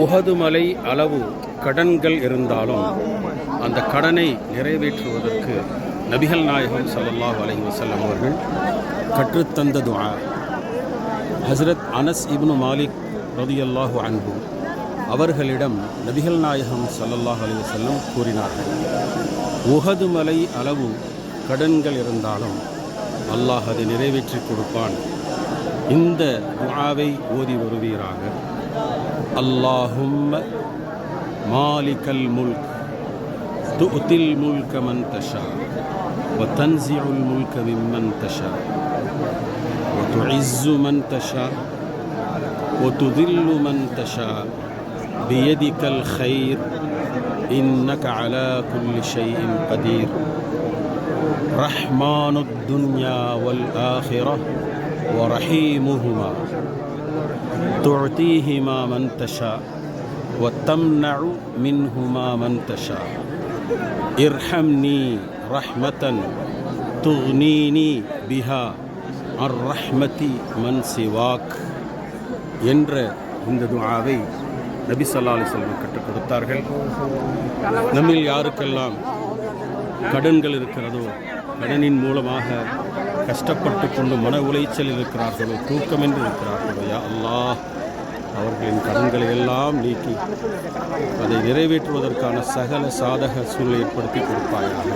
உகதுமலை அளவு கடன்கள் இருந்தாலும் அந்த கடனை நிறைவேற்றுவதற்கு நபிகள் நாயகம் சல்லாஹ் அலஹி வசல்லம் அவர்கள் கற்றுத்தந்த துவா ஹஸ்ரத் அனஸ் இப்னு மாலிக் ரதியல்லாஹு அன்பு அவர்களிடம் நபிகள் நாயகம் சல்லல்லாஹ் அலி வசல்லம் கூறினார்கள் உகதுமலை அளவு கடன்கள் இருந்தாலும் அல்லாஹ் அதை நிறைவேற்றி கொடுப்பான். இந்த துவாவை ஓதி வருவீராக. اللهم مالك الملك تؤتي الملك من تشاء وتنزع الملك ممن تشاء وتعز من تشاء وتذل من تشاء بيدك الخير إنك على كل شيء قدير. رحمن الدنيا والآخرة ورحيمهما. تعطيهما من تشاء وتمنع منهما من تشاء ارحمني رحمة تغنيني بها عن رحمة من سواك என்ற இந்த துஆவை நபி ஸல்லல்லாஹு அலைஹி வஸல்லம் கற்றுக் கொடுத்தார்கள் நம்மில் யாருக்கெல்லாம் கடன்கள் இருக்கிறதோ கடனின் மூலமாக கஷ்டப்பட்டு கொண்டு மன உளைச்சல் இருக்கிறார்களோ தூக்கமின்றி இருக்கிறார்களோ யா அல்லாஹ் அவர்களின் கடன்களை எல்லாம் நீக்கி அதை நிறைவேற்றுவதற்கான சகல சாதக சூழ்நிலை ஏற்படுத்தி கொடுப்பாயாக.